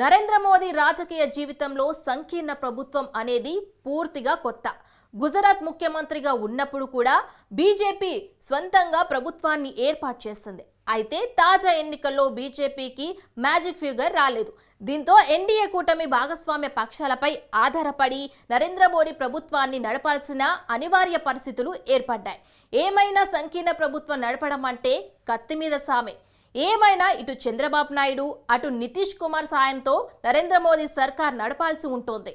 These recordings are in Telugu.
నరేంద్ర మోదీ రాజకీయ జీవితంలో సంకీర్ణ ప్రభుత్వం అనేది పూర్తిగా కొత్త. గుజరాత్ ముఖ్యమంత్రిగా ఉన్నప్పుడు కూడా బీజేపీ స్వంతంగా ప్రభుత్వాన్ని ఏర్పాటు చేసింది. అయితే తాజా ఎన్నికల్లో బీజేపీకి మ్యాజిక్ ఫిగర్ రాలేదు. దీంతో ఎన్డీఏ కూటమి భాగస్వామ్య పక్షాలపై ఆధారపడి నరేంద్ర మోడీ ప్రభుత్వాన్ని నడపాల్సిన అనివార్య పరిస్థితులు ఏర్పడ్డాయి. ఏమైనా సంకీర్ణ ప్రభుత్వం నడపడం అంటే కత్తి మీద సామే. ఏమైనా ఇటు చంద్రబాబు నాయుడు అటు నితీష్ కుమార్ సాయంతో నరేంద్ర మోదీ సర్కార్ నడపాల్సి ఉంటుంది.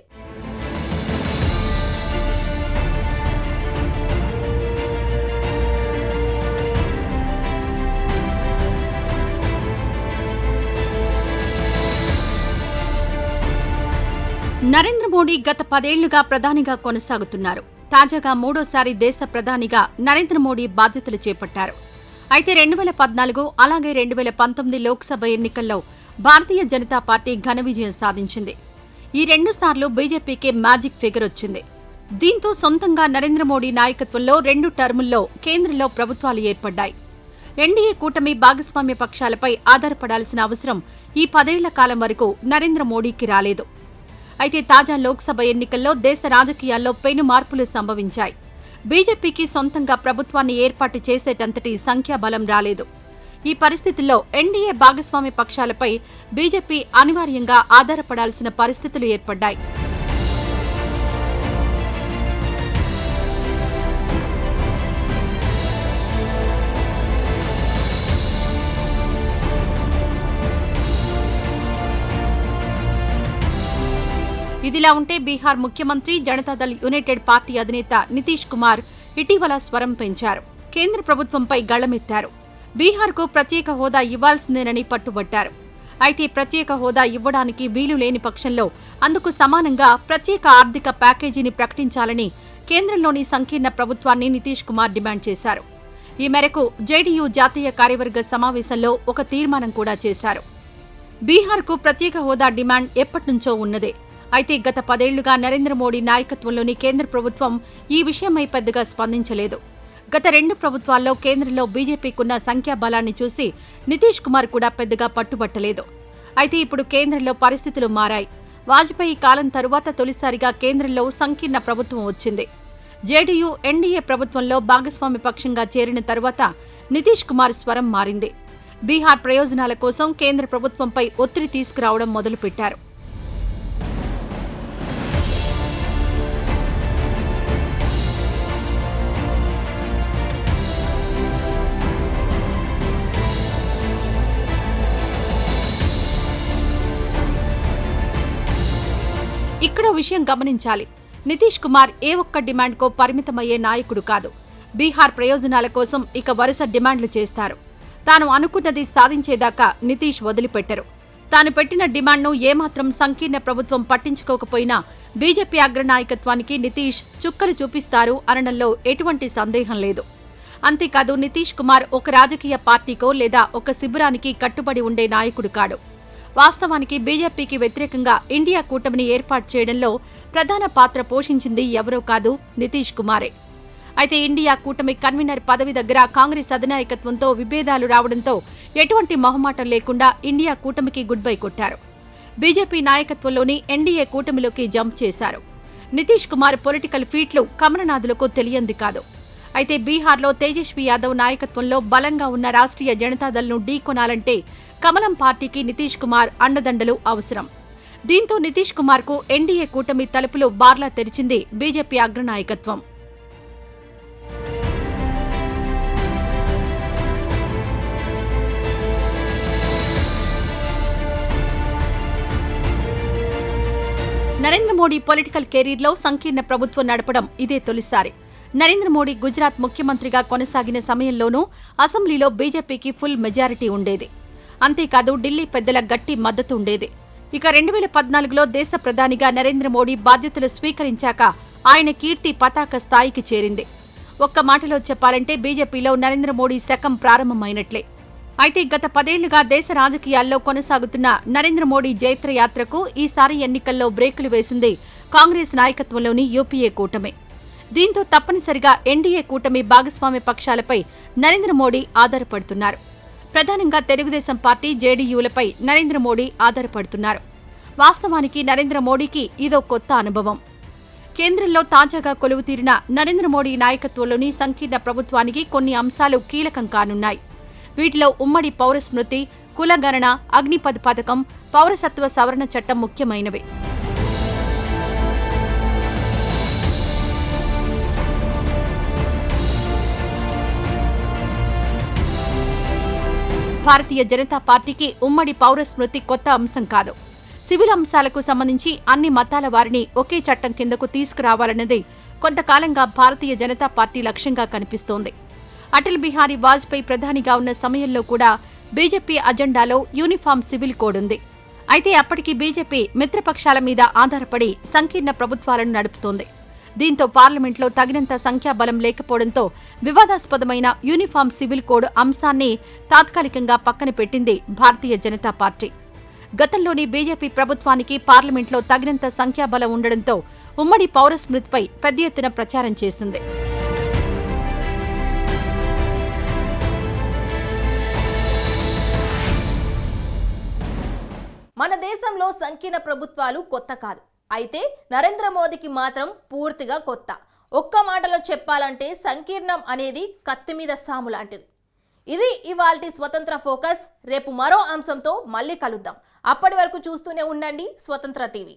నరేంద్ర మోడీ గత పదేళ్ళుగా ప్రధానిగా కొనసాగుతున్నారు. తాజాగా మూడోసారి దేశ ప్రధానిగా నరేంద్ర మోడీ బాధ్యతలు చేపట్టారు. అయితే రెండు వేల పద్నాలుగు అలాగే రెండు వేల పంతొమ్మిది లోక్సభ ఎన్నికల్లో భారతీయ జనతా పార్టీ ఘన విజయం సాధించింది. ఈ రెండు సార్లు బీజేపీకి మ్యాజిక్ ఫిగర్ వచ్చింది. దీంతో సొంతంగా నరేంద్ర మోడీ నాయకత్వంలో రెండు టర్ముల్లో కేంద్రంలో ప్రభుత్వాలు ఏర్పడ్డాయి. ఎన్డీఏ కూటమి భాగస్వామ్య పక్షాలపై ఆధారపడాల్సిన అవసరం ఈ పదేళ్ళ కాలం వరకు నరేంద్ర మోడీకి రాలేదు. అయితే తాజా లోక్సభ ఎన్నికల్లో దేశ రాజకీయాల్లో పెను మార్పులు సంభవించాయి. బీజేపీకి సొంతంగా ప్రభుత్వాన్ని ఏర్పాటు చేసేటంతటి సంఖ్యాబలం రాలేదు. ఈ పరిస్థితుల్లో ఎన్డీఏ భాగస్వామి పక్షాలపై బీజేపీ అనివార్యంగా ఆధారపడాల్సిన పరిస్థితులు ఏర్పడ్డాయి. ఇదిలా ఉంటే బీహార్ ముఖ్యమంత్రి జనతాదళ్ యునైటెడ్ పార్టీ అధినేత నితీష్ కుమార్ ఇటీవల స్వరం పెంచారు. కేంద్ర ప్రభుత్వంపై గళమెత్తారు. బీహార్కు ప్రత్యేక హోదా ఇవ్వాల్సిందేనని పట్టుబట్టారు. అయితే ప్రత్యేక హోదా ఇవ్వడానికి వీలు లేని పక్షంలో అందుకు సమానంగా ప్రత్యేక ఆర్థిక ప్యాకేజీని ప్రకటించాలని కేంద్రంలోని సంకీర్ణ ప్రభుత్వాన్ని నితీష్ కుమార్ డిమాండ్ చేశారు. ఈ మేరకు జేడీయూ జాతీయ కార్యవర్గ సమావేశంలో ఒక తీర్మానం కూడా చేశారు. బీహార్కు ప్రత్యేక హోదా డిమాండ్ ఎప్పటినుంచో ఉన్నదే. అయితే గత పదేళ్ళుగా నరేంద్ర మోడీ నాయకత్వంలోని కేంద్ర ప్రభుత్వం ఈ విషయమై పెద్దగా స్పందించలేదు. గత రెండు ప్రభుత్వాల్లో కేంద్రంలో బీజేపీకున్న సంఖ్యాబలాన్ని చూసి నితీష్ కుమార్ కూడా పెద్దగా పట్టుబట్టలేదు. అయితే ఇప్పుడు కేంద్రంలో పరిస్థితులు మారాయి. వాజ్పేయి కాలం తరువాత తొలిసారిగా కేంద్రంలో సంకీర్ణ ప్రభుత్వం వచ్చింది. జేడీయూ ఎన్డీఏ ప్రభుత్వంలో భాగస్వామి పక్షంగా చేరిన తరువాత నితీష్ కుమార్ స్వరం మారింది. బీహార్ ప్రయోజనాల కోసం కేంద్ర ప్రభుత్వంపై ఒత్తిడి తీసుకురావడం మొదలుపెట్టారు. విషయం గమనించాలి. నితీష్ కుమార్ ఏ ఒక్క డిమాండ్కో పరిమితమయ్యే నాయకుడు కాదు. బీహార్ ప్రయోజనాల కోసం ఇక వరుస డిమాండ్లు చేస్తారు. తాను అనుకున్నది సాధించేదాకా నితీష్ వదిలిపెట్టరు. తాను పెట్టిన డిమాండ్ను ఏమాత్రం సంకీర్ణ ప్రభుత్వం పట్టించుకోకపోయినా బీజేపీ అగ్రనాయకత్వానికి నితీష్ చుక్కలు చూపిస్తారు అనడంలో ఎటువంటి సందేహం లేదు. అంతేకాదు నితీష్ కుమార్ ఒక రాజకీయ పార్టీకో లేదా ఒక శిబిరానికి కట్టుబడి ఉండే నాయకుడు కాడు. వాస్తవానికి బీజేపీకి వ్యతిరేకంగా ఇండియా కూటమిని ఏర్పాటు చేయడంలో ప్రధాన పాత్ర పోషించింది ఎవరో కాదు నితీష్ కుమారే. అయితే ఇండియా కూటమి కన్వీనర్ పదవి దగ్గర కాంగ్రెస్ అధినాయకత్వంతో విభేదాలు రావడంతో ఎటువంటి మొహమాటం లేకుండా ఇండియా కూటమికి గుడ్ బై కొట్టారు. బీజేపీ నాయకత్వంలోని ఎన్డీఏ కూటమిలోకి జంప్ చేశారు. నితీష్ కుమార్ పొలిటికల్ ఫీట్లు కమలనాథులకు తెలియంది కాదు. అయితే బీహార్లో తేజస్వి యాదవ్ నాయకత్వంలో బలంగా ఉన్న రాష్ట్రీయ జనతాదళ్ను ఢీకొనాలంటే కమలం పార్టీకి నితీష్ కుమార్ అండదండలు అవసరం. దీంతో నితీష్ కుమార్కు ఎన్డీఏ కూటమి తలుపులు బార్లా తెరిచింది బీజేపీ అగ్రనాయకత్వం. నరేంద్ర మోడీ పొలిటికల్ కెరీర్లో సంకీర్ణ ప్రభుత్వం నడపడం ఇదే తొలిసారి. నరేంద్ర మోడీ గుజరాత్ ముఖ్యమంత్రిగా కొనసాగిన సమయంలోనూ అసెంబ్లీలో బీజేపీకి ఫుల్ మెజారిటీ ఉండేది. అంతేకాదు ఢిల్లీ పెద్దల గట్టి మద్దతు ఉండేది. ఇక రెండు వేల పద్నాలుగులో దేశ ప్రధానిగా నరేంద్ర మోడీ బాధ్యతలు స్వీకరించాక ఆయన కీర్తి పతాక స్థాయికి చేరింది. ఒక్క మాటలో చెప్పాలంటే బీజేపీలో నరేంద్ర మోడీ శకం ప్రారంభమైనట్లే. అయితే గత పదేళ్ళుగా దేశ రాజకీయాల్లో కొనసాగుతున్న నరేంద్ర మోడీ జైత్ర యాత్రకు ఈసారి ఎన్నికల్లో బ్రేకులు వేసింది కాంగ్రెస్ నాయకత్వంలోని యూపీఏ కూటమి. దీంతో తప్పనిసరిగా ఎన్డీఏ కూటమి భాగస్వామ్య పక్షాలపై నరేంద్ర మోడీ ఆధారపడుతున్నారు. ప్రధానంగా తెలుగుదేశం పార్టీ జేడీయూలపై నరేంద్ర మోడీ ఆధారపడుతున్నారు. వాస్తవానికి నరేంద్ర మోడీకి ఇదో కొత్త అనుభవం. కేంద్రంలో తాజాగా కొలువు తీరిన నరేంద్ర మోడీ నాయకత్వంలోని సంకీర్ణ ప్రభుత్వానికి కొన్ని అంశాలు కీలకం కానున్నాయి. వీటిలో ఉమ్మడి పౌర స్మృతి కులగణన అగ్నిపథ్ పథకం పౌరసత్వ సవరణ చట్టం ముఖ్యమైనవి. భారతీయ జనతా పార్టీకి ఉమ్మడి పౌర స్మృతి కొత్త అంశం కాదు. సివిల్ అంశాలకు సంబంధించి అన్ని మతాల వారిని ఒకే చట్టం కిందకు తీసుకురావాలన్నది కొంతకాలంగా భారతీయ జనతా పార్టీ లక్ష్యంగా కనిపిస్తోంది. అటల్ బిహారీ వాజ్పేయి ప్రధానిగా ఉన్న సమయంలో కూడా బీజేపీ అజెండాలో యూనిఫామ్ సివిల్ కోడ్ ఉంది. అయితే అప్పటికి బీజేపీ మిత్రపక్షాల మీద ఆధారపడి సంకీర్ణ ప్రభుత్వాలను నడుపుతోంది. దీంతో పార్లమెంట్లో తగినంత సంఖ్యాబలం లేకపోవడంతో వివాదాస్పదమైన యూనిఫామ్ సివిల్ కోడ్ అంశాన్ని తాత్కాలికంగా పక్కన పెట్టింది భారతీయ జనతా పార్టీ. గతంలోని బీజేపీ ప్రభుత్వానికి పార్లమెంట్లో తగినంత సంఖ్యాబలం ఉండడంతో ఉమ్మడి పౌర స్మృతిపై పెద్ద ఎత్తున ప్రచారం చేసింది. మన దేశంలో సంకీర్ణ ప్రభుత్వాలు కొత్త కాదు. అయితే నరేంద్ర మోదీకి మాత్రం పూర్తిగా కొత్త. ఒక్క మాటలో చెప్పాలంటే సంకీర్ణం అనేది కత్తి మీద సాము లాంటిది. ఇది ఇవాల్టి స్వతంత్ర ఫోకస్. రేపు మరో అంశంతో మళ్ళీ కలుద్దాం. అప్పటి వరకు చూస్తూనే ఉండండి స్వతంత్ర టీవీ.